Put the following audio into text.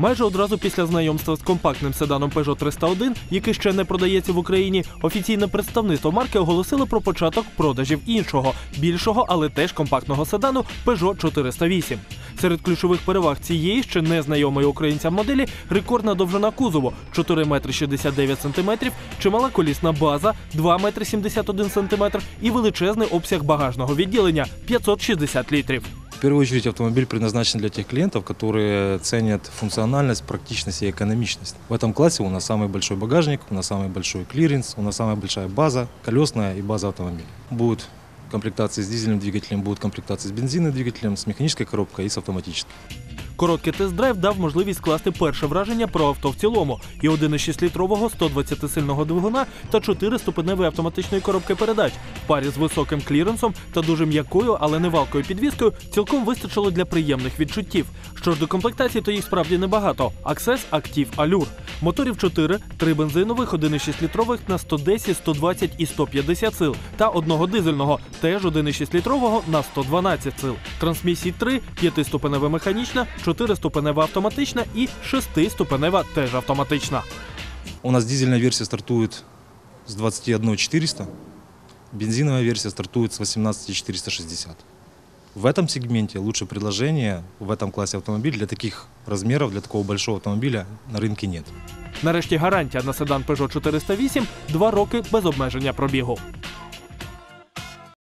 Майже одразу після знайомства з компактним седаном Peugeot 301, який ще не продається в Україні, офіційне представництво марки оголосило про початок продажів іншого, більшого, але теж компактного седану Peugeot 408. Серед ключових переваг цієї ще незнайомої українцям моделі рекордна довжина кузову 4 метри 69 сантиметрів, чимала колісна база 2 метри 71 сантиметр і величезний обсяг багажного відділення 560 літрів. В первую очередь автомобиль предназначен для тех клиентов, которые ценят функциональность, практичность и экономичность. В этом классе у нас самый большой багажник, у нас самый большой клиренс, у нас самая большая база, колесная и база автомобиля. Будут комплектации с дизельным двигателем, будут комплектации с бензинным двигателем, с механической коробкой и с автоматической. Короткий тест-драйв дав можливість скласти перше враження про авто в цілому і 1,6-літрового 120-сильного двигуна та 4-ступеневої автоматичної коробки передач в парі з високим кліренсом та дуже м'якою, але не валкою підвіскою цілком вистачило для приємних відчуттів. Що ж до комплектації, то їх справді небагато. Аксес, Актів, Allure. Моторів 4, 3 бензинових, 1,6-літрових на 110, 120 і 150 сил та одного дизельного, теж 1,6-літрового на 112 сил. Трансмісій 3, 5-ступенева механічна, 4-ступенева автоматична і 6-ступенева теж автоматична. У нас дизельная версия стартует с 21 400, бензиновая версия стартует с 18 460 В этом сегменте лучше предложение в этом классе автомобиль для таких размеров, для такого большого автомобиля на рынке нет. Нарешті гарантія на седан Peugeot 408 – 2 роки без обмеження пробігу.